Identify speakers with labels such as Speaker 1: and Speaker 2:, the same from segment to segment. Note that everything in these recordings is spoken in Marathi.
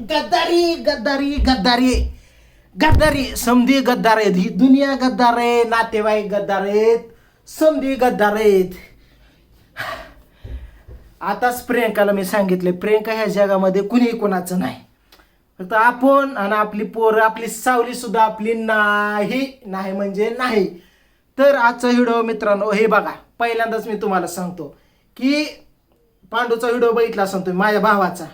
Speaker 1: गद्दारी गद्दारी गद्दारी. गद्दारी समधी गद्दार. आहेत ही दुनिया गद्दार आहे नातेवाईक गद्दार आहेत समधी गद्दार. आहेत आताच प्रियंकाला मी सांगितले प्रियंका ह्या जगामध्ये कुणी कोणाचं नाही. फक्त आपण आणि आपली पोरं आपली सावली सुद्धा आपली नाही. नाही म्हणजे नाही. तर आजचा व्हिडिओ मित्रांनो हे बघा. पहिल्यांदाच मी तुम्हाला सांगतो की पांडूचा व्हिडिओ बघितला सांगतो तुम्ही माझ्या भावाचा.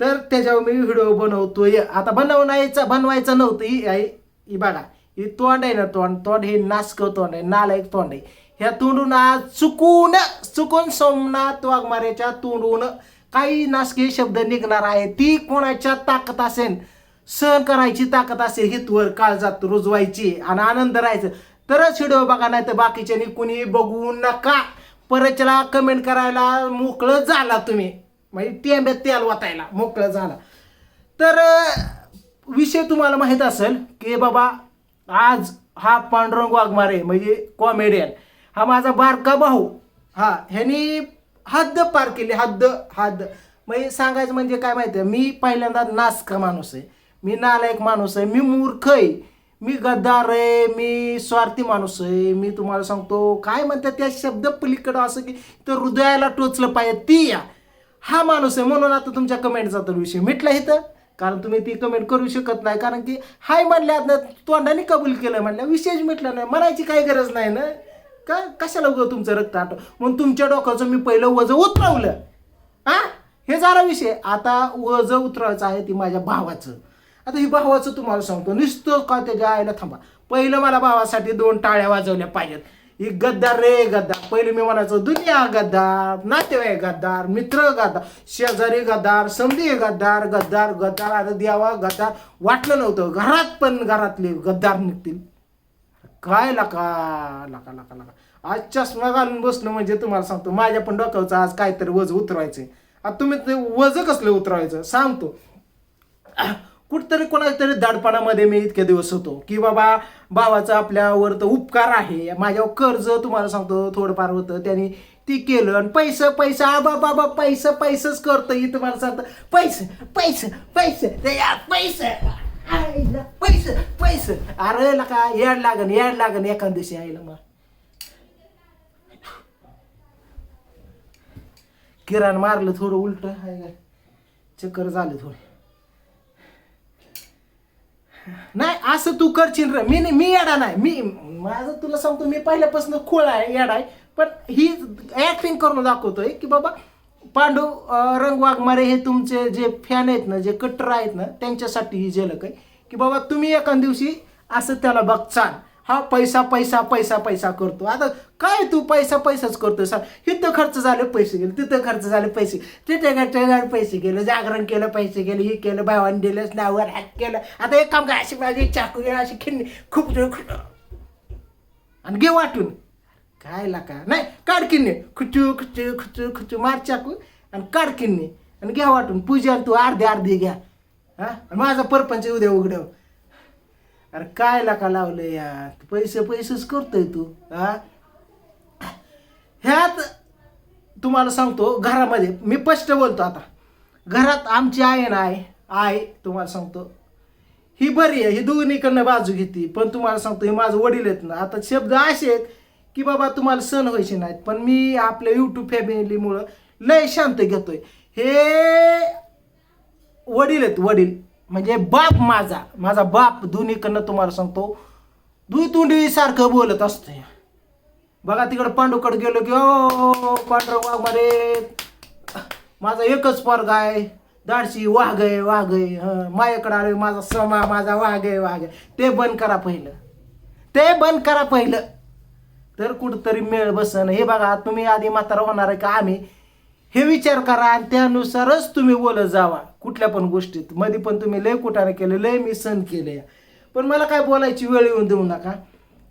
Speaker 1: तर त्याच्यावर मी व्हिडिओ बनवतोय. आता बनवण्याचा बनवायचं नव्हतं. ही आहे- ही बघा. ही तोंड आहे ना तोंड. तोंड हे नासकं तोंड आहे. नालायक तोंड आहे. ह्या तोंडून आज चुकून चुकून सोमनाथ वाघमारेच्या तोंडून काही नासके शब्द निघणार आहे ती कोणाच्या ताकद असेल? सहन करायची ताकद असेल हितवर काळजात रुजवायची आणि आनंद राहायचं. तरच व्हिडिओ बघा नाही तर बाकीच्यानी कुणी बघू नका. परतला कमेंट करायला मोकळं झाला तुम्ही. म्हणजे टेंब्यात तेल वाटायला मोकळं झाला. तर विषय तुम्हाला माहीत असेल की बाबा आज हा पांडुरंग वाघमारे म्हणजे कॉमेडियन हा माझा बारका भाऊ. हा ह्यानी हद्द पार केली हद्द हद्द. म्हणजे सांगायचं म्हणजे काय माहिती आहे? मी पहिल्यांदा नासका माणूस आहे. मी नालायक माणूस आहे. मी मूर्ख आहे. मी गद्दार आहे. मी स्वार्थी माणूस आहे. मी तुम्हाला सांगतो काय म्हणतात त्या शब्द पलीकडं असं की तर हृदयाला टोचलं पाहिजे ती या. हा माणूस आहे म्हणून आता तुमच्या कमेंटचा तर विषय. मिटला इथं? कारण तुम्ही ती कमेंट करू शकत नाही. कारण की हाय म्हणल्या तोंडाने कबूल केलं म्हणल्या. विशेष मिटला नाही. म्हणायची काही गरज नाही ना? का? कशाला उगं तुमचं रक्त आटो? म्हणून तुमच्या डोक्याचं मी पहिलं वजं उतरवलं. हा हे झाला विषय. आता वजं उतरवायचं आहे ती माझ्या भावाचं. आता ही भावाचं तुम्हाला सांगतो. नुसतं का त्याच्या आईला थांबा. पहिलं मला भावासाठी दोन टाळ्या वाजवल्या पाहिजेत. ही गद्दार रे गद्दार. पहिले मी म्हणायचो दुनिया गद्दार नातेवाईक गद्दार मित्र गद्दार शेजारी गद्दार समधी गद्दार गद्दार गद्दार आता द्यावा गद्दार. वाटलं नव्हतं. घरात पण घरातले गद्दार निघतील. काय लका लका लका लका. आज चष्मा घालून बसलो म्हणजे तुम्हाला सांगतो माझ्या पण डोक्यावरचं आज काहीतरी वज उतरवायचं आता तुम्ही ते वज कसलं उतरवायचं? सांगतो. कुठतरी कोणाच्या तरी मी इतके दिवस होतो की बाबा भावाचा आपल्यावर तर उपकार आहे. माझ्यावर कर्ज तुम्हाला सांगतो थोडंफार होतं. त्यांनी ती केलं आणि पैसे पैसे आबा बाबा पैसे पैसेच करतं. ही तुम्हाला सांगतं. पैसे पैसे पैसे. ते पैसे. पैसे पैसे. अरे लका याड लागन याड लागन एखाद दिवशी आईला मग. किराण मारलं थोडं उलट. चक्कर झालं थोडं. नाही असं तू करशील रे. मी नाही मी येडा नाही. मी माझं तुला सांगतो मी पहिल्यापासून खोळ आहे येडा आहे. पण ही ऍक्टिंग करून दाखवतोय की बाबा पांडू अं, रंग वाघमारे हे तुमचे जे फॅन आहेत ना जे कट्टर आहेत ना त्यांच्यासाठी ही झलक आहे. की बाबा तुम्ही एका दिवशी असं त्याला बघचाल. हा पैसा पैसा पैसा पैसा करतो. आता काय तू पैसा पैसाच करतो सर इथं खर्च झाले पैसे गेले. तिथं खर्च झाले पैसे तिथे खर्च पैसे गेले. जागरण केलं पैसे गेले हे केलं भावाने दिलं नावावर हॅक केलं. आता एक काम काय अशी माझी चाकू घे अशी खिन्नी खूप आणि घे वाटून. काय लाका? नाही काढ किन्ने खुचू खुचू खुचू खुचू. मार चाकू आणि काढ किन्ने आणि घ्या वाटून. पूजा तू अर्धे अर्धे घ्या. हां? आणि माझा परपंच उद्या उघडव. अरे काय लाका लावलं यार? पैसे पैसेच करतोय तू हा ह्यात तुम्हाला सांगतो घरामध्ये मी स्पष्ट बोलतो आता. घरात आमची आहे ना आहे आहे तुम्हाला सांगतो ही बरी आहे ही दोन्हीकडनं बाजू घेते. पण तुम्हाला सांगतो हे माझं वडील आहेत ना आता शब्द असे आहेत की बाबा तुम्हाला सण व्हायचे नाहीत पण मी आपल्या यूट्यूब फॅमिलीमुळं लय शांत घेतोय. हे वडील आहेत वडील. म्हणजे बाप माझा माझा बाप दोन्हीकडनं तुम्हाला सांगतो दुई सारखं बोलत असतोय बघा तिकडं पांडूकडे गेलो की ओ पांढरं वाघमारे माझा एकच पोरगा आहे. दाडशी वाघ आहे वाघ आहे. हं, आले माझा समा माझा वाघ आहे वाघ आहे. ते बंद करा पहिलं. ते बंद करा पहिलं. तर कुठंतरी मेळ बसन. हे बघा तुम्ही आधी म्हातारा होणार आहे का? आम्ही हे विचार करा आणि त्यानुसारच तुम्ही बोलत जावा. कुठल्या पण गोष्टीत. मध्ये पण तुम्ही लय कुठाने केलं लय मी सण केले. पण मला काय बोलायची वेळ येऊन देऊ नका.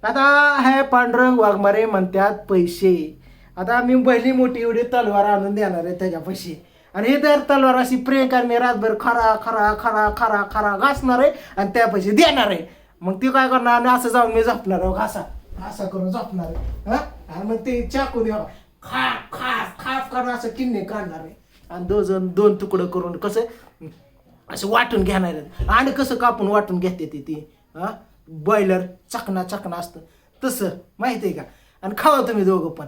Speaker 1: आता हे पांडुरंग वाघमारे म्हणतात पैसे. आता मी पहिली मोठी एवढी तलवार आणून देणार आहे त्याच्या पैसे. आणि हे तर तलवार अशी प्रियंकाने रातभर खरा खरा खरा खरा खरा घासणार आहे आणि त्या पैसे देणार आहे. मग ती काय करणार? आणि असं जाऊन मी झोपणार आहे. घासा. घासा करून झोपणार आहे. हा? मग ते चाकू द्यावा. खाप खाफ खाफ करून असं किन्ने काढणार आहे. आणि दोन जण दोन तुकडं करून कसं असं वाटून घेणार आहेत. आणि कसं कापून वाटून घेते ती ती हां? बॉयलर चकना चकना असतं. तसं माहिती आहे का? आणि खावा तुम्ही दोघं पण.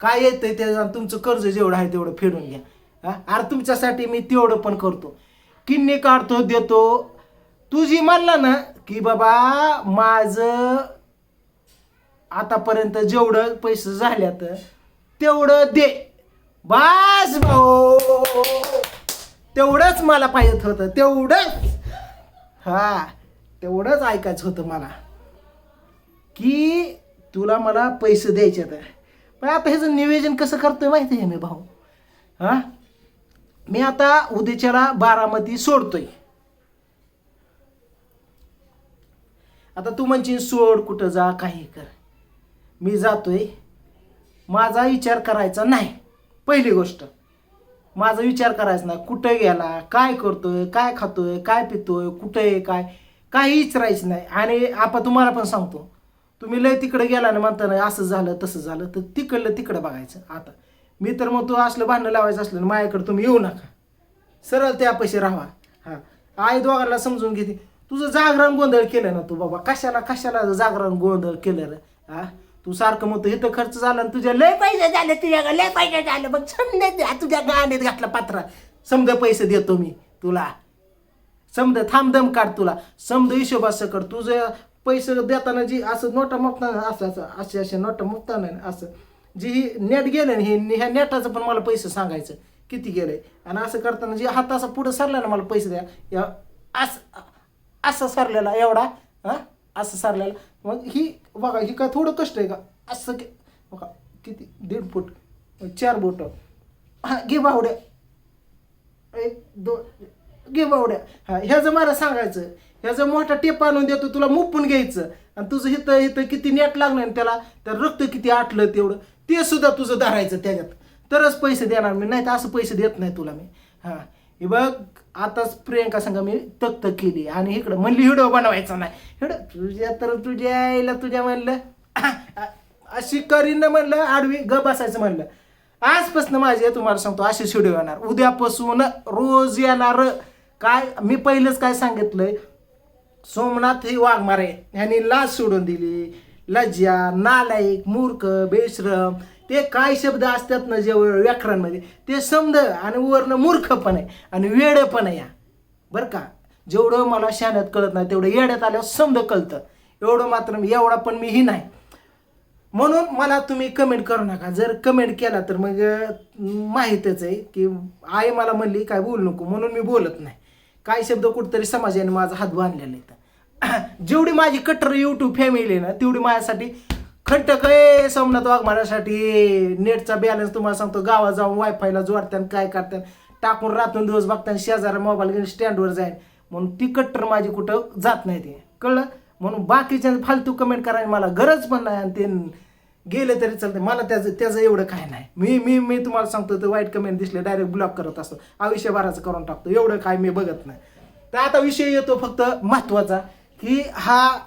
Speaker 1: काय येतंय ते आणि तुमचं कर्ज जेवढं आहे तेवढं फेडून घ्या. हां? अरे तुमच्यासाठी मी तेवढं पण करतो. किन्ने काढतो देतो. तू जी म्हणला ना की बाबा माझं आतापर्यंत जेवढं पैसे झाल्यात तेवढं दे. बास भाऊ. तेवढंच मला पाहिजे होतं. तेवढंच. हा तेवढंच ऐकायचं होतं मला. की तुला मला पैसे द्यायचे तर पण आता ह्याचं नियोजन कसं करतोय माहिती आहे मी भाऊ? हा? मी आता उद्याच्याला बारामती सोडतोय. आता तू म्हणशील सोड कुठं जा काही कर. मी जातोय. माझा विचार करायचा नाही. पहिली गोष्ट. माझा विचार करायचा नाही. कुठं गेला? काय करतोय? काय खातोय? काय पितोय? कुठं आहे? काय? काही विचारायचं नाही. आणि आपण तुम्हाला पण सांगतो. तुम्ही लय तिकडे गेला ना म्हणताना असं झालं तसं झालं तर तिकडलं तिकडं बघायचं. आता मी तर मग तू असलं भांडणं लावायचं असलं ना माझ्याकडे तुम्ही येऊ नका. सरळ त्या पैसे राहा हां. आई दोघांना समजून घेते. तुझं जागरण गोंधळ केलं ना तू बाबा. कशाला कशाला जागरण गोंधळ केलं रे? हा? तू सारखं म्हणतो इथं खर्च झाला आणि तुझ्या लय पैसे झाले तुझ्या लय पैसे झाले. मग समजा तुझ्या गाण्यात घातला पात्रा. समजा पैसे देतो मी तुला. समजा थांबदम काढ तुला. समजा हिशोब असं कर तुझं पैसे देताना जी असं नोटा मुक्ताना असं असं असे असे नोटा मुक्ताना असं. जी ही नेट गेलं ना हे ह्या नेटाचं पण मला पैसे सांगायचं किती गेलंय आणि असं करताना जे हात असा पुढं सरला ना मला पैसे द्या. या असं असं सरलेला एवढा हा? असं सरलेला. मग ही बघा ही काय थोडं कष्ट आहे का? असं की बघा किती दीड फूट चार बोट. हा घे बावड्या. एक दोन घे बावड्या. हा ह्याचं मला सांगायचं ह्याचं मोठा टेप आणून देतो तुला मुपून घ्यायचं. आणि तुझं इथं इथं किती नेट लागणार आणि त्याला तर रक्त किती आटलं तेवढं. ते सुद्धा तुझं धरायचं त्याच्यात. तरच पैसे देणार मी नाही तर असं पैसे देत नाही तुला मी. हां हे बघ आताच प्रियंका संग मी तक्त केली आणि इकडं म्हणली हिडो बनवायचा नाही. हिडो तुझ्या तर तुझ्या आईला तुझ्या म्हणलं. अशी करीन म्हणलं आडवी ग बसायचं म्हणलं. आजपासून माझे तुम्हाला सांगतो असे व्हिडिओ येणार. उद्यापासून रोज येणार. काय मी पहिलंच काय सांगितलंय? सोमनाथ ही वाघमारे ह्यांनी लाज सोडून दिली. लज्जा नालायक मूर्ख बेश्रम ते काय शब्द असतात ना जे व्याकरणमध्ये ते समज आणि वर्ण मूर्ख पण आहे आणि वेड पण आहे या. बरं का? जेवढं मला शाण्यात कळत नाही तेवढं येड्यात आल्यावर समज कळतं. एवढं मात्र एवढा पण मीही नाही. म्हणून मला तुम्ही कमेंट करू नका. जर कमेंट केला तर मग माहीतच आहे की आई मला म्हणली काय बोलू नको. म्हणून मी बोलत नाही. काही शब्द कुठंतरी समाजाने माझा हात बांधलेला आहे जेवढी माझी कट्टर यूट्यूब फॅमिली आहे ना तेवढी माझ्यासाठी खट्टक आहे सोमनाथ वाघमारासाठी. नेटचा बॅलन्स तुम्हाला सांगतो गावात जाऊन वायफायला जोडत्यान काय करतात टाकून रातून दिवस बघतात शेजारा मोबाईल घेऊन स्टँडवर जाईल म्हणून ती कट्टर माझी कुठं जात नाही ते. कळलं? म्हणून बाकीच्या फालतू कमेंट करायला मला गरज पण नाही आणि ते गेले तरी चालते मला त्याचं त्याचं एवढं काय नाही. मी मी मी तुम्हाला सांगतो तर वाईट कमेंट दिसले डायरेक्ट ब्लॉक करत असतो. आयुष्यभराचं करून टाकतो. एवढं काय मी बघत नाही. तर आता विषय येतो फक्त महत्त्वाचा की हा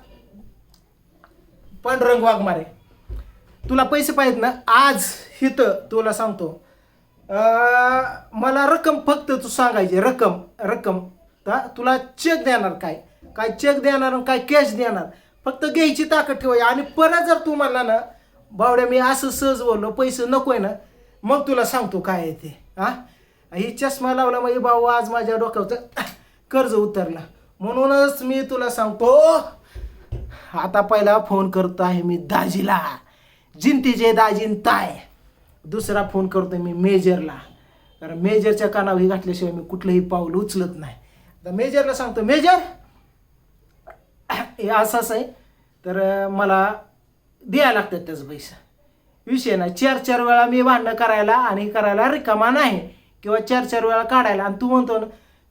Speaker 1: पांडुरंग वाघमारे. तुला पैसे पाहिजेत ना आज हिथं तुला सांगतो. मला रक्कम फक्त तू सांगायची रक्कम रक्कम. ता तुला चेक देणार काय? काय चेक देणार आणि काय कॅश देणार? फक्त घ्यायची ताकद ठेवायची. आणि परत जर तू म्हणला ना बावड्या मी असं सहज बोललो पैसे नको आहे ना. मग तुला सांगतो काय आहे ते. हां? ही चष्मा लावला म्हणजे भाऊ आज माझ्या डोक्यावरचं कर्ज उतरला. म्हणूनच मी तुला सांगतो आता पहिला फोन करतो आहे मी दाजीला. जिंतीचे दाजीन ताय. दुसरा फोन करतो मी मेजरला. कारण मेजरच्या कानावर घातल्याशिवाय मी कुठलंही पाऊल उचलत नाही. तर मेजरला सांगतो मेजर हे असं असं आहे. तर मला द्यायला लागतात त्याच पैसा. विषय नाही. चार चार वेळा मी भांडणं करायला आणि करायला रिकामा नाही. किंवा चार चार वेळा काढायला आणि तू म्हणतो ना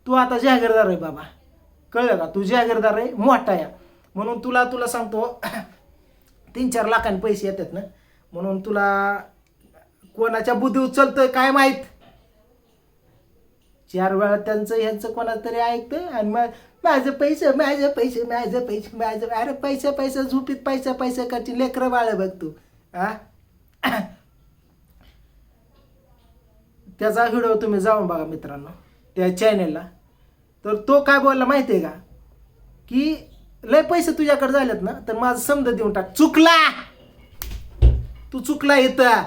Speaker 1: तू आता जागीरदार आहे बाबा. कळलं का? तू जागीरदार आहे मोठा आहे. म्हणून तुला तुला सांगतो तीन चार लाखांनी पैसे येतात ना. म्हणून तुला कोणाच्या बुद्धी उचलतं काय माहीत? चार वेळा त्यांचं ह्यांचं कोणाचं तरी ऐकतं आणि मग माझं पैसे माझं पैसे माझं पैसे माझं अरे पैसे पैसे झोपीत पैसा पैसे करची लेकरं बाळ बघ तू. हा त्याचा व्हिडिओ तुम्ही जाऊन बघा मित्रांनो त्या चॅनेलला तर तो काय बोलला माहिती आहे का? की लय पैसे तुझ्याकडे झालेत ना तर माझं समज देऊन टाक. चुकला! तू चुकला इथं.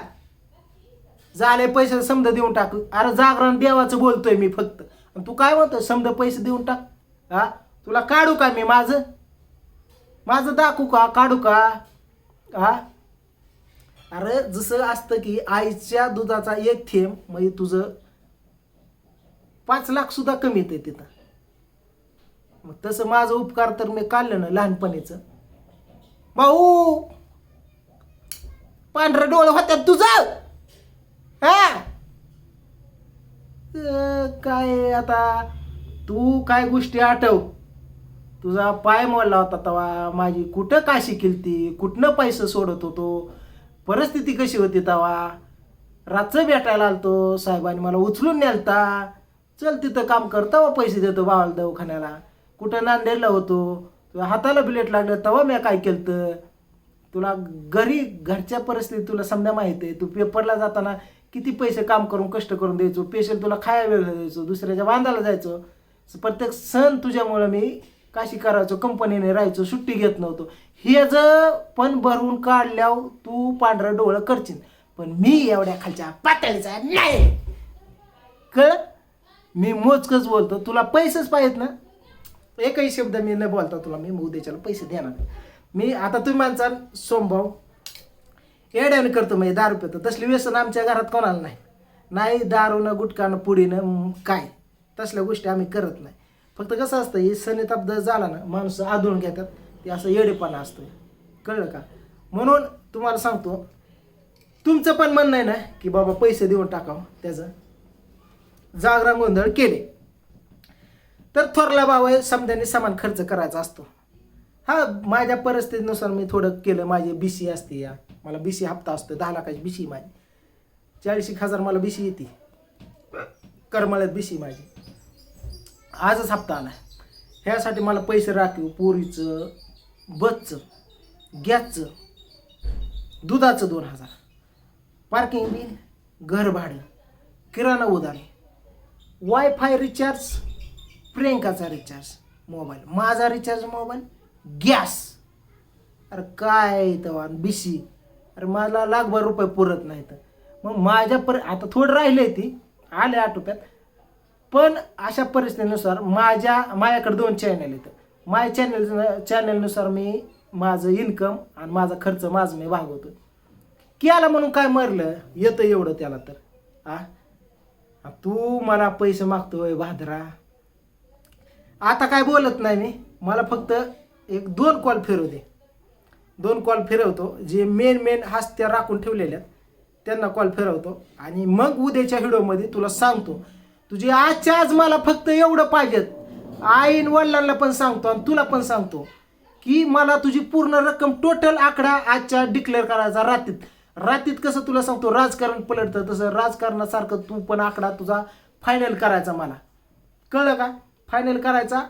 Speaker 1: झाले पैसे समजा देऊन टाक. अरे जागरण देवाचं बोलतोय मी फक्त. आणि तू काय म्हणतो समजा पैसे देऊन टाक. हा? तुला काढू का मी माझं? माझं दाखवू का? काढू का? हा? अरे जसं असतं की आईच्या दुधाचा एक थेंब म्हणजे तुझं पाच लाख सुद्धा कमी येते तिथं. मग तसं माझं उपकार तर मी काढलं ना लहानपणीचं. भाऊ पांढरं डोळं होत्यात तुझं? हा? काय आता तू काय गोष्टी आठव? तुझा पाय मोडला होता तवा माझी कुठं काशी केलती? कुठनं पैसे सोडत होतो? परिस्थिती कशी होती तवा? रातचं भेटायला आलतो साहेबांनी मला उचलून नेलता. चल तिथं काम करता व पैसे देतो बावाला दवाखान्याला. कुठं नांदेडला होतो तुला हाताला बुलेट लागलं तेव्हा मी काय केलं तुला घरी घरच्या परिस्थितीत तुला समजा माहिती आहे तू पेपरला जाताना किती पैसे काम करून कष्ट करून द्यायचो पेशंट तुला खाया वेळ द्यायचो दुसऱ्याच्या बांधायला जायचो. प्रत्येक सण तुझ्यामुळं मी काशी करायचो कंपनीने राहायचो सुट्टी घेत नव्हतो. हे जर पण भरून काढल्यावर तू पांढरं डोळं करशील. पण मी एवढ्या खालच्या पातळीचा नाही. कळ मी मोजकच बोलतो तुला पैसेच पाहिजेत ना? एकही शब्द मी न बोलता तुला मी उद्याच्याला पैसे देणार नाही. मी आता तुम्ही माणसाल सोमभाव येड्यानं करतो मी दारू पितो तसली व्यसन आमच्या घरात कोणाला नाही. नाही दारूनं गुटखानं पुडीनं म, काय? तसल्या गोष्टी आम्ही करत नाही. फक्त कसं असतं हे सनिताब्द झाला ना माणसं आदळून घेतात ते असं येडेपणा असतं कळलं का? म्हणून तुम्हाला सांगतो तुमचं पण म्हणणं आहे ना की बाबा पैसे देऊन टाकावं त्याचं. जागरा गोंधळ केले. तर थोरला बाबा समजाने समान खर्च करायचा असतो. हा माझ्या परिस्थितीनुसार मी थोडं केलं माझी बी सी असते या. मला बी सी हप्ता असतो दहा लाखाची बी सी माझी. चाळीस एक हजार मला बी सी येते. करमाळ्यात बी सी माझी. आजच हप्ता आला. ह्यासाठी मला पैसे राखीव पोरीचं बसचं गॅसचं दुधाचं दोन हजार. पार्किंग बिल घर भाडं किराणा उधारी वायफाय रिचार्ज प्रियंकाचा रिचार्ज मोबाईल माझा रिचार्ज मोबाईल गॅस अरे काय तेव्हा बिशी अरे मला लाखभर रुपये पुरत नाही तर मग माझ्या पर आता थोडं राहिले ती. आले आटोप्यात. पण अशा परिस्थितीनुसार माझ्या माझ्याकडे दोन चॅनल आहेत. माझ्या चॅनल चॅनलनुसार मी माझं इन्कम आणि माझा खर्च माझं मी भागवतो. केला म्हणून काय मरलं? येतं एवढं त्याला तर. आ तू मला पैसे मागतोय भादरा. आता काय बोलत नाही मी. मला फक्त एक दोन कॉल फिरवू दे दोन कॉल फिरवतो. जे मेन मेन हास्त्या राखून ठेवलेल्या आहेत, त्यांना कॉल फिरवतो. आणि मग उद्याच्या व्हिडिओमध्ये तुला सांगतो. तुझी आजच्या आज मला फक्त एवढं पाहिजेत. आईन वडिलांना पण सांगतो आणि तुला पण सांगतो की मला तुझी पूर्ण रक्कम टोटल आकडा आजच्या डिक्लेअर करायचा रात्रीत. रात्रीत कसं तुला सांगतो राजकारण पलटतं. तसं राजकारणासारखं तू पण आकडा तुझा फायनल करायचा मला. कळलं का? फायनल करायचा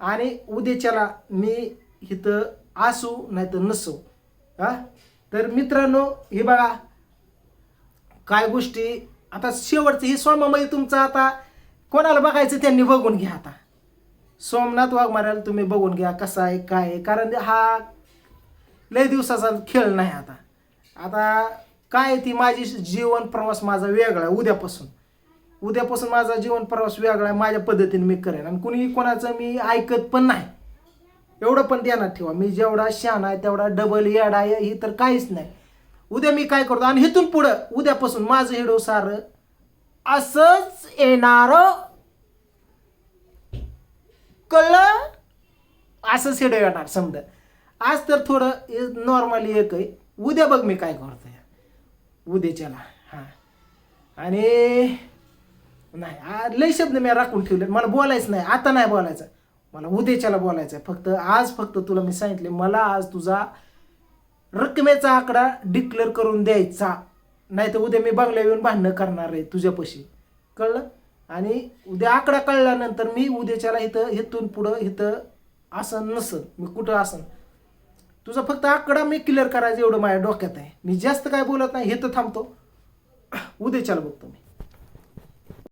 Speaker 1: आणि उद्याच्याला मी इथं असू नाही तर नसू. हा? तर मित्रांनो हे बघा. काय गोष्टी? आता शेवटचं ही सोमामध्ये तुमचं आता कोणाला बघायचं त्यांनी बघून घ्या आता. सोमनाथ वाघमाऱ्याला तुम्ही बघून घ्या कसा आहे काय आहे कारण हा लय दिवसाचा खेळ नाही आता. आता काय ती माझी जीवन प्रवास माझा वेगळा उद्यापासून. उद्यापासून माझा जीवन प्रवास वेगळा आहे माझ्या पद्धतीने मी करेन. आणि कुणी कोणाचं मी ऐकत पण नाही. एवढं पण ध्यानात ठेवा. मी जेवढा शान आहे तेवढा डबल याड आहे ही तर काहीच नाही. उद्या मी काय करतो? आणि इथून पुढं उद्यापासून माझं हिडो सार असंच येणार. कळलं? असंच हिडो येणार समजा. आज तर थोडं नॉर्मली एक आहे. उद्या बघ मी काय करतोय. उद्याच्याला हां. आणि नाही आ- लय शब्द मी राखून ठेवले. मला बोलायचं नाही आता नाही बोलायचं. मला उद्याच्याला बोलायचं आहे फक्त आज फक्त तुला मी सांगितले मला आज तुझा रकमेचा आकडा डिक्लेअर करून द्यायचा. नाही तर उद्या मी बंगल्या येऊन भांडणं करणार आहे तुझ्यापाशी. कळलं? आणि उद्या आकडा कळल्यानंतर मी उद्याच्याला इथं इथून पुढं इथं असं नसन. मी कुठं असन? तुझा फक्त आकडा मी क्लिअर करायचं एवढं माझ्या डोक्यात आहे. मी जास्त काय बोलत नाही हे तर थांबतो. उद्याच्याला बघतो मी.